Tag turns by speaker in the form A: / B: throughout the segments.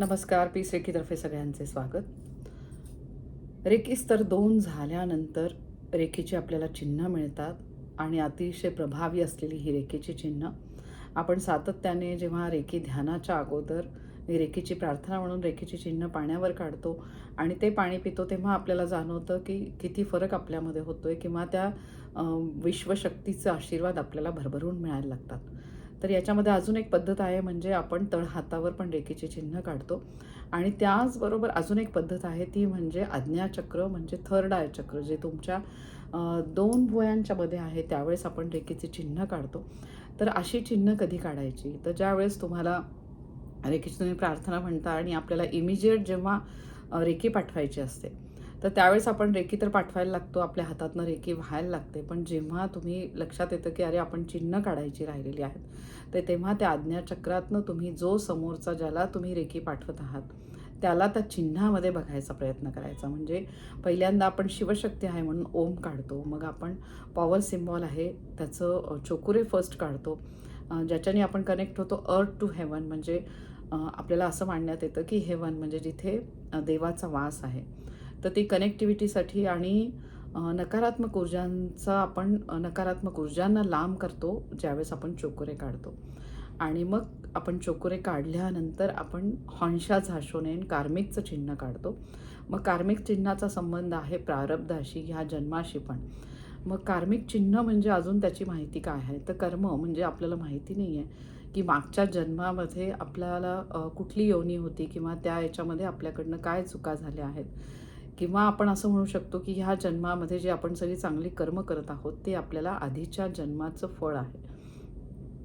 A: नमस्कार पीस रेखीतर्फे सगळ्यांचे स्वागत. रेखी स्तर दोन झाल्यानंतर रेखीची आपल्याला चिन्ह मिळतात आणि अतिशय प्रभावी असलेली ही रेखीची चिन्ह. आपण सातत्याने जेव्हा रेखी ध्यानाच्या अगोदर रेखेची प्रार्थना म्हणून रेखेची चिन्ह पाण्यावर काढतो आणि ते पाणी पितो तेव्हा आपल्याला जाणवतं की किती फरक आपल्यामध्ये होतो आहे किंवा त्या विश्वशक्तीचा आशीर्वाद आपल्याला भरभरून मिळायला लागतात. तर याच्यामध्ये अजून एक पद्धत आहे म्हणजे आपण तळ हातावर पण रेखेचे चिन्ह काढतो. आणि त्याचबरोबर अजून एक पद्धत आहे ती म्हणजे आज्ञाचक्र म्हणजे थर्ड आय चक्र जे तुमच्या दोन भुयांच्या मध्ये आहे त्यावेळेस आपण रेखेचे चिन्ह काढतो. तर अशी चिन्ह कधी काढायची? तर ज्यावेळेस तुम्हाला रेखेची तुम्ही प्रार्थना म्हणता आणि आपल्याला इमिजिएट जेव्हा रेखी पाठवायची असते तर त्यावेळेस आपण रेकी तर पाठवायला लागतो आपल्या हातातनं रेकी व्हायला लागते. पण जेव्हा तुम्ही लक्षात येतं की अरे आपण चिन्ह काढायची राहिलेली आहेत तर तेव्हा त्या आज्ञाचक्रातनं तुम्ही जो समोरचा ज्याला तुम्ही रेकी पाठवत आहात त्याला त्या चिन्हामध्ये बघायचा प्रयत्न करायचा. म्हणजे पहिल्यांदा आपण शिवशक्ती आहे म्हणून ओम काढतो. मग आपण पॉवर सिम्बॉल आहे त्याचं चोकुरे फर्स्ट काढतो. ज्याच्याने आपण कनेक्ट होतो अर्थ टू हेवन म्हणजे आपल्याला असं मानण्यात येतं की हेवन म्हणजे जिथे देवाचा वास आहे. तर ती कनेक्टिव्हिटीसाठी आणि नकारात्मक ऊर्जांचा आपण नकारात्मक ऊर्जांना लांब करतो ज्यावेळेस आपण चोकोरे काढतो. आणि मग आपण चोकोरे काढल्यानंतर आपण हॉन्शा झाशोनेन कार्मिकचं चिन्ह काढतो. मग कार्मिक चिन्हाचा संबंध आहे प्रारब्धाशी ह्या जन्माशी पण. मग कार्मिक चिन्ह म्हणजे अजून त्याची माहिती काय आहे? तर कर्म म्हणजे आपल्याला माहिती नाही आहे की मागच्या जन्मामध्ये आपल्याला कुठली योनी होती किंवा त्या याच्यामध्ये आपल्याकडनं काय चुका झाल्या आहेत. किंवा आपण असं म्हणू शकतो की ह्या जन्मामध्ये जे आपण सगळी चांगली कर्म करत आहोत ते आपल्याला आधीच्या जन्माचं फळ आहे.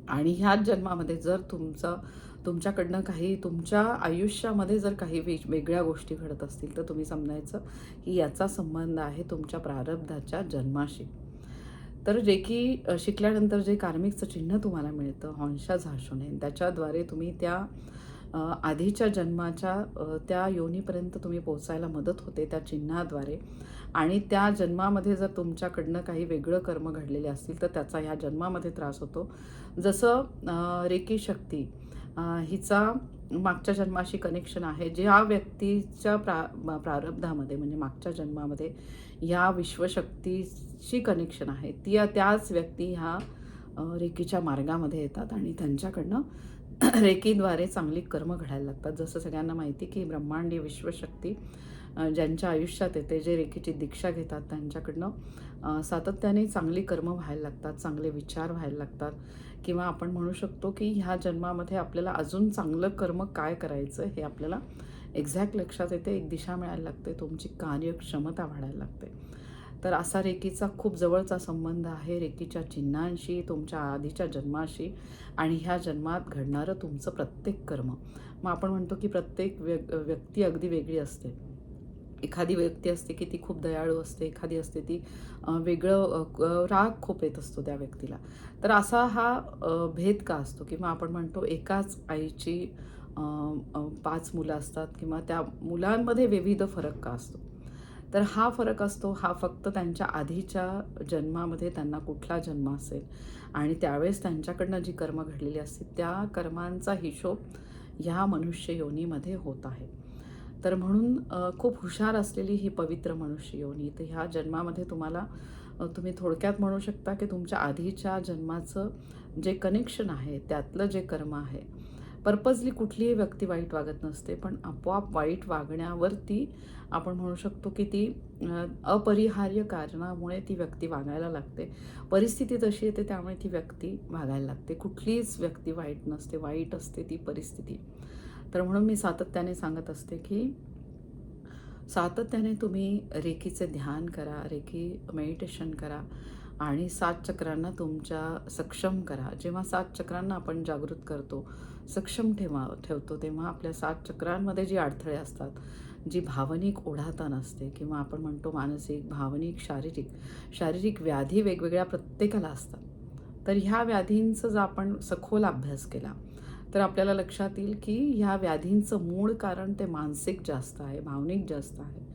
A: आणि ह्याच जन्मामध्ये जर तुमचं तुमच्याकडनं काही तुमच्या आयुष्यामध्ये जर काही वेग वेगळ्या गोष्टी घडत असतील तर तुम्ही समजायचं की याचा संबंध आहे तुमच्या प्रारब्धाच्या जन्माशी. तर जे की शिकल्यानंतर जे कार्मिकचं चिन्ह तुम्हाला मिळतं हॉन्शा झाशोने त्याच्याद्वारे तुम्ही त्या आधीच्या जन्माच्या त्या योनीपर्यंत तुम्ही पोचायला मदत होते त्या चिन्हाद्वारे. आणि त्या जन्मामध्ये जर तुमच्याकडनं काही वेगळं कर्म घडलेले असतील तर त्याचा ह्या जन्मामध्ये त्रास होतो. जसं रेकी शक्ती हिचा मागच्या जन्माशी कनेक्शन आहे. ज्या व्यक्तीच्या प्रा प्रारब्धामध्ये म्हणजे मागच्या जन्मामध्ये ह्या विश्वशक्तीशी कनेक्शन आहे ती त्याच व्यक्ती ह्या रेकीच्या मार्गामध्ये येतात आणि त्यांच्याकडनं रेकीद्वारे चांगली कर्म घडायला लागतात. जसं सगळ्यांना माहिती की ब्रह्मांडी विश्वशक्ती ज्यांच्या आयुष्यात येते जे रेकीची दीक्षा घेतात त्यांच्याकडनं सातत्याने चांगली कर्म व्हायला लागतात चांगले विचार व्हायला लागतात. किंवा आपण म्हणू शकतो की ह्या जन्मामध्ये आपल्याला अजून चांगलं कर्म काय करायचं हे आपल्याला एक्झॅक्ट लक्षात येते. एक दिशा मिळायला लागते तुमची कार्यक्षमता वाढायला लागते. तर असा रेकीचा खूप जवळचा संबंध आहे रेकीच्या चिन्हांशी तुमच्या आधीच्या जन्माशी आणि ह्या जन्मात घडणारं तुमचं प्रत्येक कर्म. मग आपण म्हणतो की प्रत्येक व्यक् व्यक्ती अगदी वेगळी असते. एखादी व्यक्ती असते की ती खूप दयाळू असते एखादी असते ती वेगळं राग खूप येत असतो त्या व्यक्तीला. तर असा हा भेद का असतो? किंवा आपण म्हणतो एकाच आईची पाच मुलं असतात किंवा त्या मुलांमध्ये विविध फरक का असतो? तर हा फरक असतो हा फक्त त्यांच्या आधीच्या जन्मामध्ये त्यांना कुठला जन्म असेल. आणि त्यावेळेस त्यांच्याकडनं जी कर्म घडलेली असते त्या कर्मांचा हिशोब ह्या मनुष्य योनीमध्ये होत आहे. तर म्हणून खूप हुशार असलेली ही पवित्र मनुष्य योनी तर ह्या जन्मामध्ये तुम्हाला तुम्ही थोडक्यात म्हणू शकता की तुमच्या आधीच्या जन्माचं जे कनेक्शन आहे त्यातलं जे कर्म आहे पर्पजली कुठलीही व्यक्ती वाईट वागत नसते पण आपोआप वाईट वागण्यावरती आपण म्हणू शकतो की ती अपरिहार्य कारणामुळे ती व्यक्ती वागायला लागते. परिस्थिती तशी येते त्यामुळे ती व्यक्ती वागायला लागते. कुठलीच व्यक्ती वाईट नसते वाईट असते ती परिस्थिती. तर म्हणून मी सातत्याने सांगत असते की सातत्याने तुम्ही रेखीचे ध्यान करा रेखी मेडिटेशन करा आणि सात चक्रांना तुमच्या सक्षम करा. जेव्हा सात चक्रांना आपण जागृत करतो सक्षम ठेवा ठेवतो तेव्हा आपल्या सात चक्रांमध्ये जी अडथळे असतात जी भावनिक ओढाताण असते किंवा आपण म्हणतो मानसिक भावनिक शारीरिक शारीरिक व्याधी वेगवेगळ्या प्रत्येकाला असतात. तर ह्या व्याधींचं जर आपण सखोल अभ्यास केला तर आपल्याला लक्षात येईल की ह्या व्याधींचं मूळ कारण ते मानसिक जास्त आहे भावनिक जास्त आहे.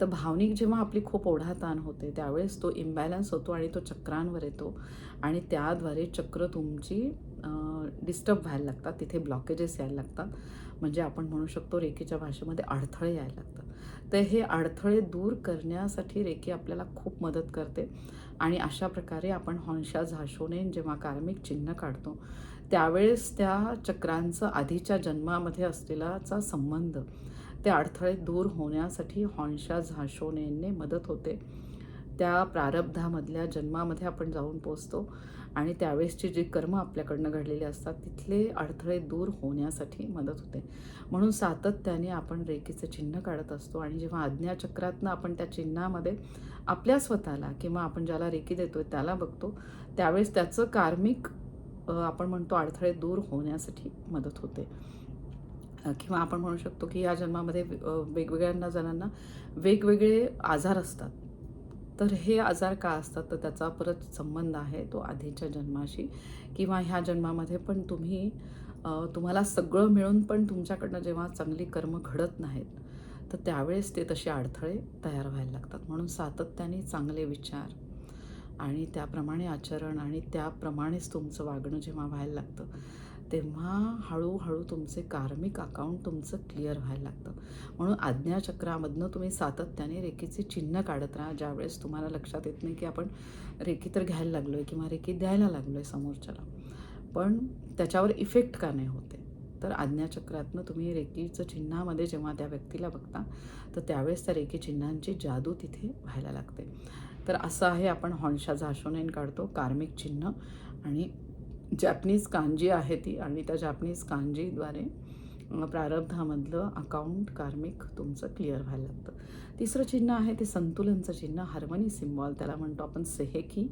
A: तर भावनिक जेव्हा आपली खूप ओढाताण होते त्यावेळेस तो इम्बॅलन्स होतो आणि तो चक्रांवर येतो. आणि त्याद्वारे चक्र तुमची डिस्टर्ब व्हायला लागतात. तिथे ब्लॉकेजेस यायला लागतात. म्हणजे आपण म्हणू शकतो रेखेच्या भाषेमध्ये अडथळे यायला लागतात. तर हे अडथळे दूर करण्यासाठी रेखे आपल्याला खूप मदत करते. आणि अशा प्रकारे आपण हॉंशा झाशोने जेव्हा कार्मिक चिन्ह काढतो त्यावेळेस त्या चक्रांचं आधीच्या जन्मामध्ये असलेलाचा संबंध ते अडथळे दूर होण्यासाठी हॉन्शा झाशोनेने मदत होते. त्या प्रारब्धामधल्या जन्मामध्ये आपण जाऊन पोचतो आणि त्यावेळेसची जी कर्म आपल्याकडनं घडलेली असतात तिथले अडथळे दूर होण्यासाठी मदत होते. म्हणून सातत्याने आपण रेखीचं चिन्ह काढत असतो आणि जेव्हा आज्ञाचक्रातनं आपण त्या चिन्हामध्ये आपल्या स्वतःला किंवा आपण ज्याला रेखी देतो आहे त्याला बघतो त्यावेळेस त्याचं कार्मिक आपण म्हणतो अडथळे दूर होण्यासाठी मदत होते. किंवा आपण म्हणू शकतो की या जन्मामध्ये वेगवेगळ्यांना जणांना वेगवेगळे आजार असतात. तर हे आजार का असतात? तर त्याचा परत संबंध आहे तो आधीच्या जन्माशी किंवा ह्या जन्मामध्ये पण तुम्ही तुम्हाला सगळं मिळून पण तुमच्याकडनं जेव्हा चांगली कर्म घडत नाहीत तर त्यावेळेस ते तसे अडथळे तयार व्हायला लागतात. म्हणून सातत्याने चांगले विचार आणि त्याप्रमाणे आचरण आणि त्याप्रमाणेच तुमचं वागणं जेव्हा व्हायला लागतं तेव्हा हळूहळू तुमचे कार्मिक अकाउंट तुमचं क्लिअर व्हायला लागतं. म्हणून आज्ञाचक्रामधनं तुम्ही सातत्याने रेखीचे चिन्ह काढत राहा. ज्यावेळेस तुम्हाला लक्षात येत नाही की आपण रेखी तर घ्यायला लागलो आहे किंवा रेखी द्यायला लागलो आहे समोरच्याला. पण त्याच्यावर इफेक्ट का नाही होते? तर आज्ञाचक्रातनं तुम्ही रेखीचं चिन्हामध्ये जेव्हा त्या व्यक्तीला बघता तर त्यावेळेस त्या रेखी चिन्हांची जादू तिथे व्हायला लागते. तर असं आहे आपण हॉनशा झाशोनेन काढतो कार्मिक चिन्ह आणि जॅपनीज कांजी आहे ती आणि त्या जॅपनीज कांजीद्वारे प्रारब्धामधलं अकाउंट कार्मिक तुमचं क्लिअर व्हायला लागतं. तिसरं चिन्ह आहे ते संतुलनचं चिन्ह हार्मनी सिम्बॉल त्याला म्हणतो आपण सेहेकी.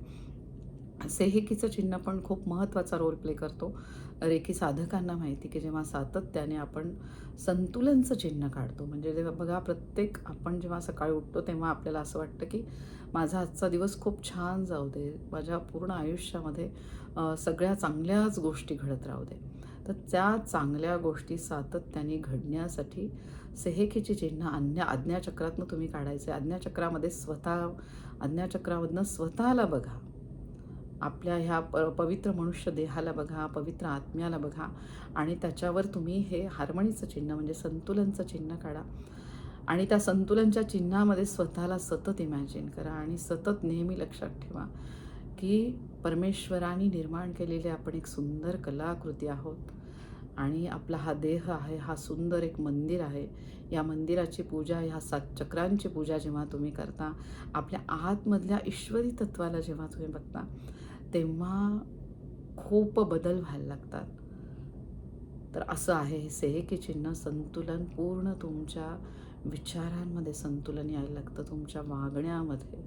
A: सेहेकीचं चिन्ह पण खूप महत्त्वाचा रोल प्ले करतो. रेखी साधकांना माहिती की जेव्हा सातत्याने आपण संतुलनचं चिन्ह काढतो म्हणजे जेव्हा बघा प्रत्येक आपण जेव्हा सकाळी उठतो तेव्हा आपल्याला असं वाटतं की माझा आजचा दिवस खूप छान जाऊ दे माझ्या पूर्ण आयुष्यामध्ये सगळ्या चांगल्याच गोष्टी घडत राहू दे. तर त्या चांगल्या गोष्टी सातत्याने घडण्यासाठी सेहेकीची चिन्ह अन्य आज्ञाचक्रातनं तुम्ही काढायचे आज्ञाचक्रामध्ये स्वतः आज्ञाचक्रामधनं स्वतःला बघा. आपल्या ह्या प पवित्र मनुष्य देहाला बघा पवित्र आत्म्याला बघा आणि त्याच्यावर तुम्ही हे हार्मणीचं चिन्ह म्हणजे संतुलनचं चिन्ह काढा आणि त्या संतुलनच्या चिन्हामध्ये स्वतःला सतत इमॅजिन करा आणि सतत नेहमी लक्षात ठेवा की परमेश्वराने निर्माण केलेले आपण एक सुंदर कलाकृती आहोत आणि आपला हा देह आहे हा सुंदर एक मंदिर आहे. या मंदिराची पूजा ह्या सात चक्रांची पूजा जेव्हा तुम्ही करता आपल्या आतमधल्या ईश्वरी तत्वाला जेव्हा तुम्ही बघता तेव्हा खूप बदल व्हायला लागतात. तर असं आहे हे सेहेकी चिन्ह संतुलन पूर्ण तुमच्या विचारांमध्ये संतुलन यायला लागतं. तुमच्या वागण्यामध्ये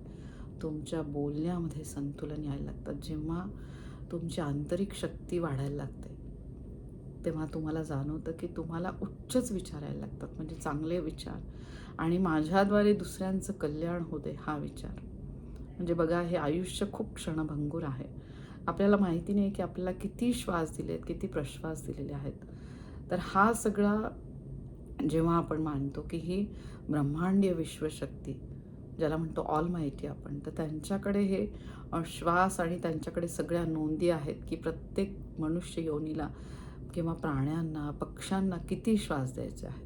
A: तुमच्या बोलण्यामध्ये संतुलन यायला लागतं. जेव्हा तुमची आंतरिक शक्ती वाढायला लागते तेव्हा तुम्हाला जाणवतं की तुम्हाला उच्चच विचार यायला लागतात. म्हणजे चांगले विचार. आणि माझ्याद्वारे दुसऱ्यांचं कल्याण होते हा विचार. म्हणजे बघा हे आयुष्य खूप क्षणभंगूर आहे. आपल्याला माहिती नाही की आपल्याला किती श्वास दिले आहेत किती प्रश्वास दिलेले आहेत. तर हा सगळा जेव्हा आपण मानतो की ही ब्रह्मांडीय विश्वशक्ती ज्याला म्हणतो ऑल माहिती आपण तर त्यांच्याकडे हे श्वास आणि त्यांच्याकडे सगळ्या नोंदी आहेत की प्रत्येक मनुष्य योनीला किंवा प्राण्यांना पक्ष्यांना किती श्वास द्यायचे आहेत.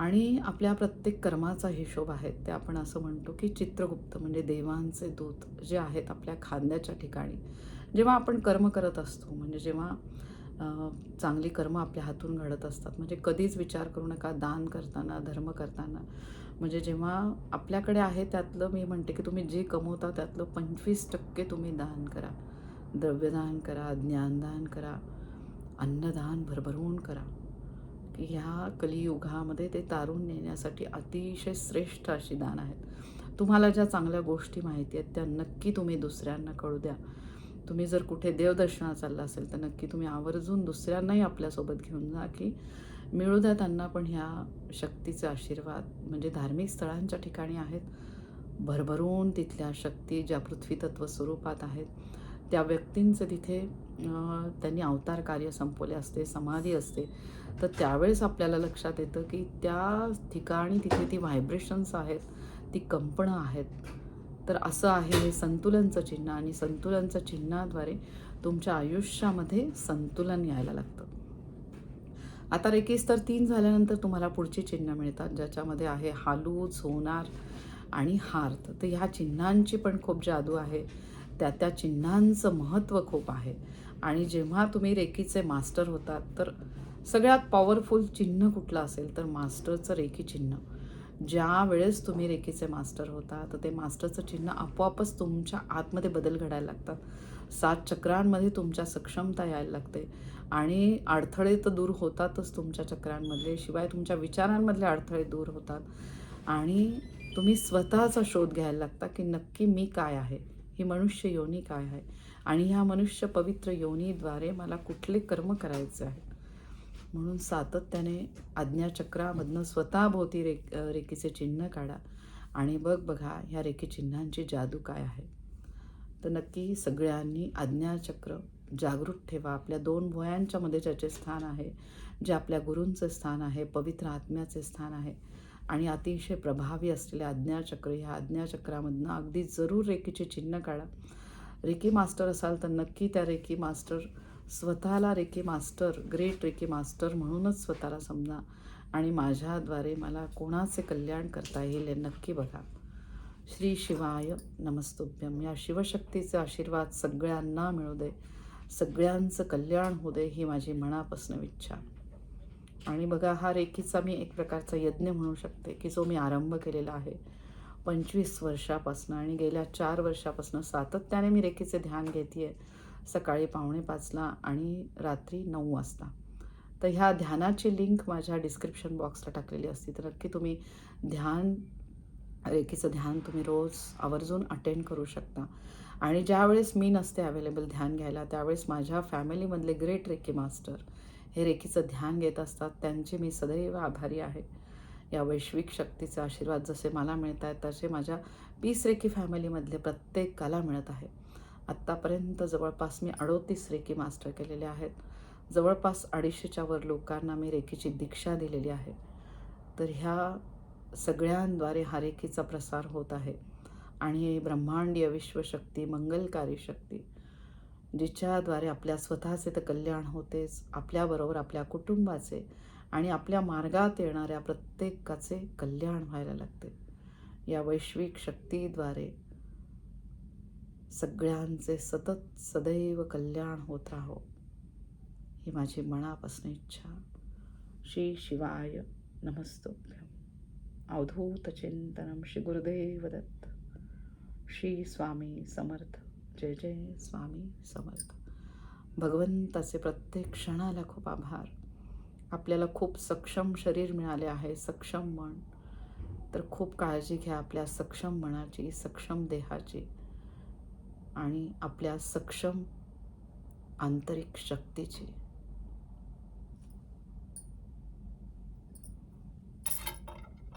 A: आणि आपल्या प्रत्येक कर्माचा हिशोब आहे. ते आपण असं म्हणतो की चित्रगुप्त म्हणजे देवांचे दूत जे आहेत आपल्या खांद्याच्या ठिकाणी. जेव्हा आपण कर्म करत असतो म्हणजे जेव्हा चांगली कर्म आपल्या हातून घडत असतात म्हणजे कधीच विचार करू नका दान करताना धर्म करताना. म्हणजे जेव्हा आपल्याकडे आहे त्यातलं मी म्हणते की तुम्ही जे कमवता त्यातलं पंचवीस टक्के तुम्ही दान करा. द्रव्यदान करा ज्ञानदान करा अन्नदान भरभरून करा. ह्या कलियुगामध्ये ते तारून नेण्यासाठी अतिशय श्रेष्ठ अशी दान आहेत. तुम्हाला ज्या चांगल्या गोष्टी माहिती आहेत त्या नक्की तुम्ही दुसऱ्यांना कळू द्या. तुम्ही जर कुठे देवदर्शनाला चालला असेल तर नक्की तुम्ही आवर्जून दुसऱ्यांनाही आपल्यासोबत घेऊन जा की मिळू द्या त्यांना पण ह्या शक्तीचे आशीर्वाद. म्हणजे धार्मिक स्थळांच्या ठिकाणी आहेत. भरभरून तिथल्या शक्ती ज्या पृथ्वीतत्व स्वरूपात आहेत त्या व्यक्तींचं तिथे त्यांनी अवतार कार्य संपवले असते समाधी असते. तर त्यावेळेस आपल्याला लक्षात येतं की त्या ठिकाणी तिथे ती व्हायब्रेशन्स आहेत ती कंपनं आहेत. तर असं आहे हे संतुलनचं चिन्ह आणि संतुलनचं चिन्हाद्वारे तुमच्या आयुष्यामध्ये संतुलन यायला लागतं. आता रेकीस तर तीन झाल्यानंतर तुम्हाला पुढची चिन्ह मिळतात ज्याच्यामध्ये आहे हालू सोनार आणि हार्थ. तर ह्या चिन्हांची पण खूप जादू आहे. त्या त्या चिन्हांचं महत्त्व खूप आहे. आणि जेव्हा तुम्ही रेकीचे मास्टर होतात तर सगळ्यात पॉवरफुल चिन्ह कुठलं असेल तर मास्टरचं रेखी चिन्ह. ज्या वेळेस तुम्ही रेखीचे मास्टर होता तर ते मास्टरचं चिन्ह आपोआपच तुमच्या आतमध्ये बदल घडायला लागतात. सात चक्रांमध्ये तुमच्या सक्षमता यायला लागते. आणि अडथळे तर दूर होतातच तुमच्या चक्रांमधले शिवाय तुमच्या विचारांमधले अडथळे दूर होतात. आणि तुम्ही स्वतःचा शोध घ्यायला लागता की नक्की मी काय आहे. ही मनुष्य योनी काय आहे? आणि ह्या मनुष्य पवित्र योनीद्वारे मला कुठले कर्म करायचे आहे म्हणून सातत्याने आज्ञाचक्रामधनं स्वतःभोवती रे रेखीचे चिन्ह काढा. आणि बघ बघा ह्या रेखी चिन्हांची जादू काय आहे? तर नक्की सगळ्यांनी आज्ञाचक्र जागृत ठेवा. आपल्या दोन भुयांच्या मध्ये ज्याचे स्थान आहे जे आपल्या गुरूंचं स्थान आहे पवित्र आत्म्याचे स्थान आहे आणि अतिशय प्रभावी असलेले आज्ञाचक्र ह्या आज्ञाचक्रामधनं अगदी जरूर रेकीचे चिन्ह काढा. रेकी मास्टर असाल तर नक्की त्या रेकी मास्टर स्वतःला reiki master great reiki master म्हणूनच स्वतःला समजा आणि माझ्याद्वारे मला कोणाचे कल्याण करता येईल हे नक्की बघा. श्री शिवाय नमस्तुभ्यम या शिवशक्तीचे आशीर्वाद सगळ्यांना मिळू दे. सगळ्यांचं कल्याण होऊ दे ही माझी मनापासून इच्छा. आणि बघा हा रेखीचा मी एक प्रकारचा यज्ञ म्हणू शकते की जो मी आरंभ केलेला आहे. पंचवीस वर्षापासून आणि गेल्या चार वर्षापासून सातत्याने मी रेखीचे ध्यान घेते आहे सकाळी पावणे पाचला आणि रात्री नऊ वाजता. तर ह्या ध्यानाची लिंक माझ्या डिस्क्रिप्शन बॉक्सला टाकलेली असते. तर नक्की तुम्ही ध्यान रेखीचं ध्यान तुम्ही रोज आवर्जून अटेंड करू शकता. आणि ज्यावेळेस मी नसते अवेलेबल ध्यान घ्यायला त्यावेळेस माझ्या फॅमिलीमधले ग्रेट रेकी मास्टर हे रेखीचं ध्यान घेत असतात त्यांचे मी सदैव आभारी आहे. या वैश्विक शक्तीचे आशीर्वाद जसे मला मिळत आहेत तसे माझ्या पीस रेखी फॅमिलीमधले प्रत्येकाला मिळत आहे. आत्तापर्यंत जवळपास मी अडोतीस रेखी मास्टर केलेले आहेत. जवळपास अडीचशेच्या वर लोकांना मी रेखीची दीक्षा दिलेली आहे. तर ह्या सगळ्यांद्वारे हा रेखीचा प्रसार होत आहे. आणि ब्रह्मांडीय विश्वशक्ती मंगलकारी शक्ती जिच्याद्वारे आपल्या स्वतःचे तर कल्याण होतेच आपल्याबरोबर आपल्या कुटुंबाचे आणि आपल्या मार्गात येणाऱ्या प्रत्येकाचे कल्याण व्हायला लागते. या वैश्विक शक्तीद्वारे सगळ्यांचे सतत सदैव कल्याण होत राहो ही माझी मनापासून इच्छा. श्री शिवाय नमस्तोभ्यम अवधूत चिंतनम श्री गुरुदेव दत्त. श्री स्वामी समर्थ. जय जय स्वामी समर्थ. भगवंताचे प्रत्येक क्षणाला खूप आभार. आपल्याला खूप सक्षम शरीर मिळाले आहे सक्षम मन. तर खूप काळजी घ्या आपल्या सक्षम मनाची सक्षम देहाची आणि आपल्या सक्षम आंतरिक शक्तीची.